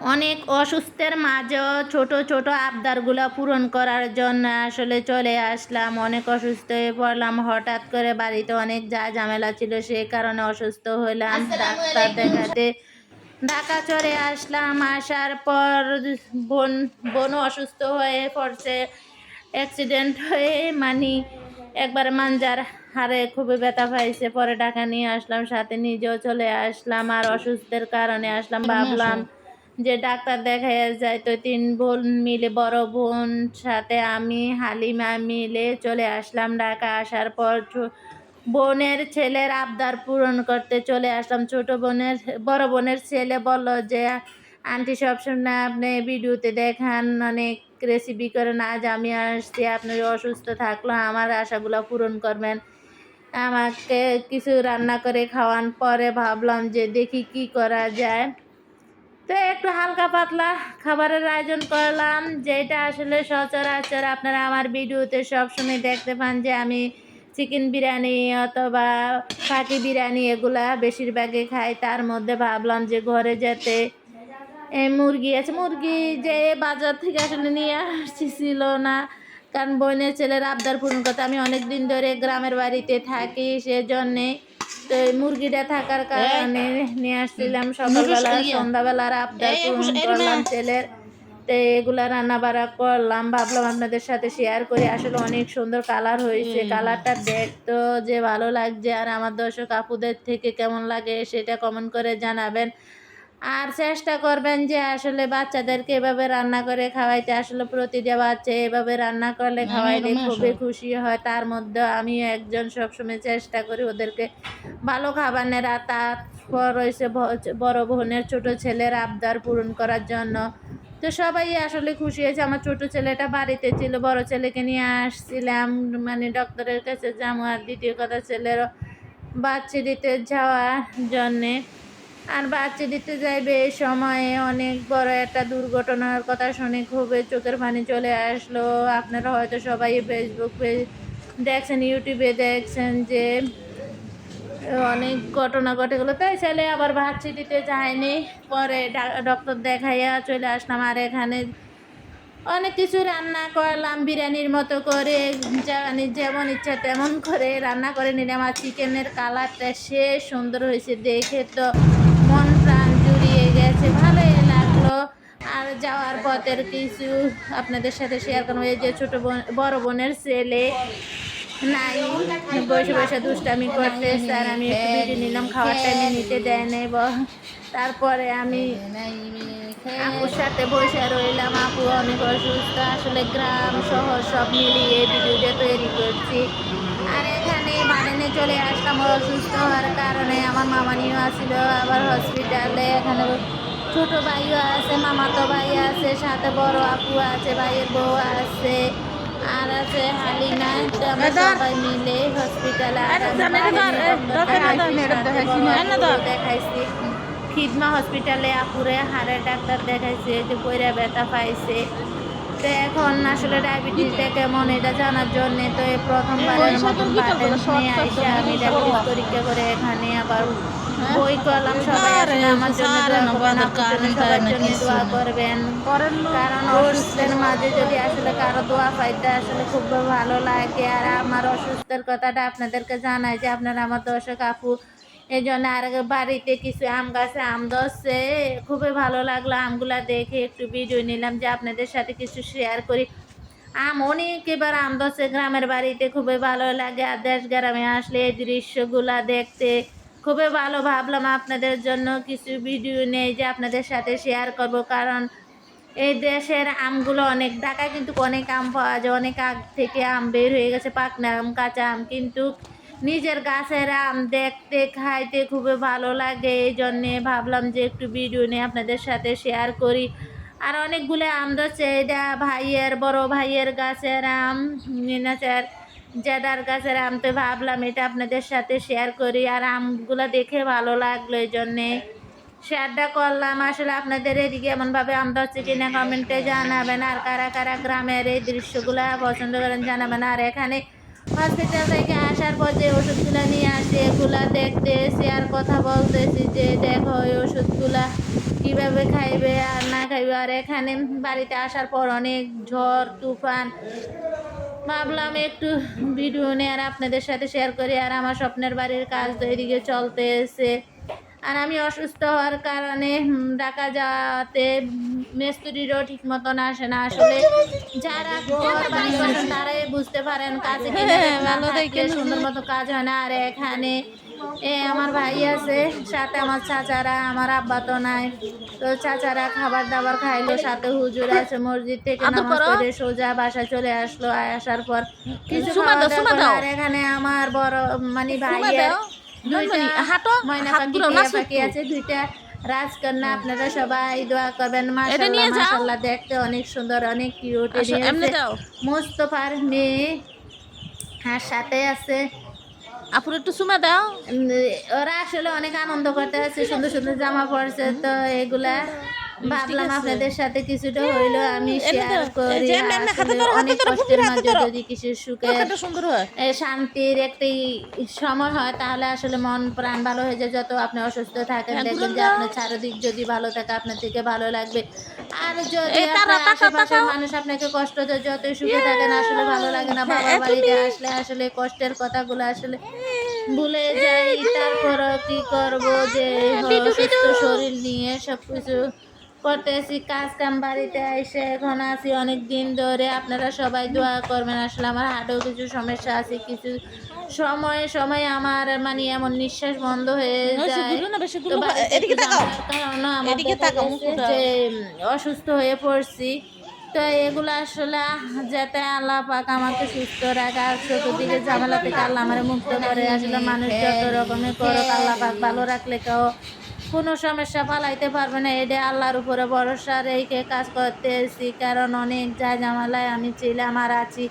অনেক অসুস্থের মাঝেও ছোট ছোট আবদারগুলো পূরণ করার জন্য আসলে চলে আসলাম। অনেক অসুস্থ হয়ে পড়লাম। হঠাৎ করে বাড়িতে অনেক যা ঝামেলা ছিল সেই কারণে অসুস্থ হলাম। ডাক্তার দেখাতে ঢাকা চলে আসলাম। আসার পর বোন বোনও অসুস্থ হয়ে পড়ছে। অ্যাক্সিডেন্ট হয়ে মানে একবার মাঞ্জার হাড়ে খুবই ব্যথা পাইছে। পরে ঢাকা নিয়ে আসলাম সাথে নিজেও চলে আসলাম। আর অসুস্থের কারণে আসলাম ভাবলাম যে ডাক্তার দেখাই যায়, তো তিন বোন মিলে, বড় বোন সাথে আমি, হালিমা মিলে চলে আসলাম ঢাকা। আসার পর বোনের ছেলের আবদার পূরণ করতে চলে আসলাম। ছোট বোনের, বড় বোনের ছেলে বলল যে, আন্টি, সবসময় আপনি ভিডিওতে দেখান, অনেক রেসিপি করেন। আজ আমি আসছি, আপনি অসুস্থ থাকল আমার আশাগুলো পূরণ করবেন। আমাকে কিছু রান্না করে খাওয়ান। পরে ভাবলাম যে, দেখি কি করা যায়। তো একটু হালকা পাতলা খাবারের আয়োজন করলাম, যেটা আসলে সচরাচর আপনারা আমার ভিডিওতে সবসময় দেখতে পান যে আমি চিকেন বিরিয়ানি অথবা পাখি বিরিয়ানি এগুলা বেশিরভাগই খাই। তার মধ্যে ভাবলাম যে ঘরে যেতে মুরগি আছে, মুরগি যে বাজার থেকে আসলে নিয়ে আসছিল না। কারণ বোনের ছেলের আবদার পূরণ করতে আমি অনেক দিন ধরে গ্রামের বাড়িতে থাকি, সেজন্যে তো এই মুরগিটা থাকার কারণে নিয়ে আসছিলাম সকালবেলা সন্ধ্যাবেলার আবদার পূরণ করলাম তেলের। তো এগুলা রান্না বাড়া করলাম। ভাবলাম আপনাদের সাথে শেয়ার করি। আসলে অনেক সুন্দর কালার হয়েছে। কালারটা দেখতো যে ভালো লাগছে। আর আমার দর্শক আপুদের থেকে কেমন লাগে সেটা কমেন্ট করে জানাবেন। আর চেষ্টা করবেন যে আসলে বাচ্চাদেরকে এভাবে রান্না করে খাওয়াইতে। আসলে প্রতিটা বাচ্চা এভাবে রান্না করলে খাওয়াইলে খুবই খুশি হয়। তার মধ্যে আমিও একজন সবসময় চেষ্টা করি ওদেরকে ভালো খাবারের আর তারপর রয়েছে বড় বোনের ছোট ছেলের আবদার পূরণ করার জন্য। তো সবাই আসলে খুশি হয়েছে। আমার ছোট ছেলেটা বাড়িতে ছিল বড় ছেলেকে নিয়ে আসছিলাম। মানে ডক্টরের কাছে যাব আর দ্বিতীয় কথা ছেলেরও বাচ্চা দিতে যাওয়ার জন্যে। আর বাচ্চা দিতে যাইবে এই সময়ে অনেক বড় একটা দুর্ঘটনার কথা শুনে খুবই চোখের পানি চলে আসলো। আপনারা হয়তো সবাই ফেসবুক পেজ দেখছেন ইউটিউবে দেখছেন যে অনেক ঘটনা ঘটে গেলো। তাই ছেলে আবার বাচ্চা দিতে যায়নি। পরে ডক্টর দেখাইয়া চলে আসলাম। আর এখানে অনেক কিছু রান্না করলাম, বিরিয়ানির মতো করে জানি যেমন ইচ্ছা তেমন করে রান্না করে নিলাম। আর চিকেনের কালারটা সে সুন্দর হয়েছে দেখে তো মন প্রাণ জুড়িয়ে গেছে, ভালোই লাগল। আর যাওয়ার পথের কিছু আপনাদের সাথে শেয়ার করব। এই যে ছোটো বোন, বড় বোনের ছেলে নাই, বসে বসে দুষ্টামি করতে স্যার আমি নিলাম, খাওয়ার টাইমে নিতে দেয় নাই তারপরে আমি আপুর সাথে বসে রইলাম। আপু অনেক অসুস্থ, আসলে গ্রাম, শহর সব মিলিয়ে ভিডিওটা তৈরি করছি আর এখানে বাগানে আসলাম অসুস্থ হওয়ার কারণে আমার মামানিও আসছিল আবার হসপিটালে এখানে ছোট ভাইও আছে মামাতো ভাই আছে সাথে বড় আপু আছে ভাইয়ের বউ আছে আর আছে আমরা সবাই মিলে হসপিটালে দেখাইছি খিদমা হসপিটালে আপুরে হাড়ের ডাক্তার দেখাইছে যে কইরা ব্যথা পাইছে। এখন আসলে ডায়াবেটিসটা কেমন এটা জানার জন্য তো প্রথমবারের মতন নিয়ে আইসে। আমি ডায়াবেটিস পরীক্ষা করে এখানে আবার বই করলাম সবাই আসলে আমার সবার জন্য দোয়া করবেন। কারণ অসুস্থের মাঝে যদি আসলে কারও দোয়া পাইতে আসলে খুব ভালো লাগে। আর আমার অসুস্থের কথাটা আপনাদেরকে জানাই যে আপনারা আমার দর্শক আপু এই জন্য আর বাড়িতে কিছু আম গাছে আম ধরছে। খুবই ভালো লাগল আমগুলা দেখে, একটু ভিডিও নিলাম যে আপনাদের সাথে কিছু শেয়ার করি। আম অনেক এবার আম ধরছে, গ্রামের বাড়িতে খুবই ভালো লাগে। আর দেশ গ্রামে আসলে এই দৃশ্যগুলা দেখতে খুবই ভালো। ভাবলাম আপনাদের জন্য কিছু ভিডিও নেই যে আপনাদের সাথে শেয়ার করব, কারণ এই দেশের আমগুলো অনেক, ঢাকায় কিন্তু অনেক আম পাওয়া যায়। অনেক আগ থেকে আম বের হয়ে গেছে পাকনা আম, কাঁচা আম। কিন্তু নিজের গাছের আম দেখতে, খাইতে খুবই ভালো লাগে। এই জন্যে ভাবলাম যে একটু ভিডিও নিয়ে আপনাদের সাথে শেয়ার করি। আর অনেকগুলো আম ধরছে এটা ভাইয়ের, বড় ভাইয়ের গাছের আম, মিনাচার জেদার গাছের আম, তো ভাবলাম এটা আপনাদের সাথে শেয়ার করি। আর আমগুলো দেখে ভালো লাগল এই জন্যে। শেয়ারটা করলাম। আসলে আপনাদের এদিকে এমনভাবে আম ধরছে কিনা কমেন্টে জানাবেন। আর কারা কারা গ্রামের এই দৃশ্যগুলো পছন্দ করেন জানাবেন। আর এখানে হসপিটাল থেকে আসার পর যে ওষুধগুলো নিয়ে এগুলা দেখতেছি আর কথা বলতেছি যে, দেখো এই ওষুধগুলা কীভাবে খাইবে আর না খাইবে? আর এখানে বাড়িতে আসার পর অনেক ঝড়, তুফান। ভাবলাম একটু ভিডিও নিয়ে আর আপনাদের সাথে শেয়ার করি আর আমার স্বপ্নের বাড়ির কাজ তো এদিকে চলতেছে। আর আমি অসুস্থ হওয়ার কারণে ঢাকা যাওয়াতে মিস্ত্রিরও ঠিক মতন আসে না। আসলে যারা তারাই বুঝতে পারেন কাজে হ্যাঁ, না ভালো দেখেন। সুন্দর মতো কাজ হয় না আর এখানে এ আমার ভাই আছে সাথে আমার চাচারা আমার আব্বা তো নাই তো চাচারা খাবার দাবার খাইলো সাথে হুজুর আছে মসজিদ থেকে নামাজ পড়ে সোজা বাসা চলে আসলো আসার পর কিছু। আর এখানে আমার বড় মানে ভাই। দুইটা হাঁটো, ময়না পাখি। আছে দুইটা রাজকন্যা আপনারা সবাই দোয়া করবেন। মাশাআল্লাহ মাশাআল্লাহ দেখতে অনেক সুন্দর অনেক কিউট দাও। মোস্তফার মেয়ে। আর সাথে আছে। আপুর একটু সুমা দাও। ওরা আসলে অনেক আনন্দ করতে আছে সুন্দর সুন্দর জামা পড়ছে তো এগুলা ভাবলাম আপনাদের সাথে কিছুটা হইল আমি শেয়ার করি। অনেক কষ্টের মাঝে যদি কিছু সুখে কত সুন্দর হয়। এ, শান্তির একটি সময় হয় তাহলে আসলে মন প্রাণ ভালো হয়ে যায়। যত আপনি অসুস্থ থাকেন হ্যাঁ, দেখবেন যে আপনার চারিদিক যদি ভালো থাকে আপনার থেকে ভালো লাগবে। আর যদি আপনার আশেপাশের মানুষ আপনাকে কষ্ট দেয় যতই সুখে থাকেন আসলে ভালো লাগে না। হ্যাঁ, বাবার বাড়িতে আসলে আসলে কষ্টের কথাগুলো আসলে ভুলে যাই। তারপর কি করব যে অসুস্থ বিটু। শরীর নিয়ে সবকিছু করতেছি কাজ কাম বাড়িতে এসে এখন আছি অনেক দিন ধরে। আপনারা সবাই দোয়া করবেন আসলে আমার হাটেও কিছু সমস্যা আছে কিছু সময় সময় আমার মানে এমন নিঃশ্বাস বন্ধ হয়ে যায়। অসুস্থ হয়ে পড়ছি। তো এগুলো আসলে যাতে আল্লাহ পাক আমাকে সুস্থ রাখে চতুর্দিকে ঝামেলা থেকে আল্লাহ আমার মুক্ত করে। আসলে মানুষ যত রকমের করো আল্লাহ পাক ভালো রাখলে কেউ কোনো সমস্যা পালাইতে পারবে না। এটা আল্লাহর উপরে ভরসা রেখে কাজ করতে করতেছি। কারণ অনেক যা জামালায় আমি ছিলাম আর আছি।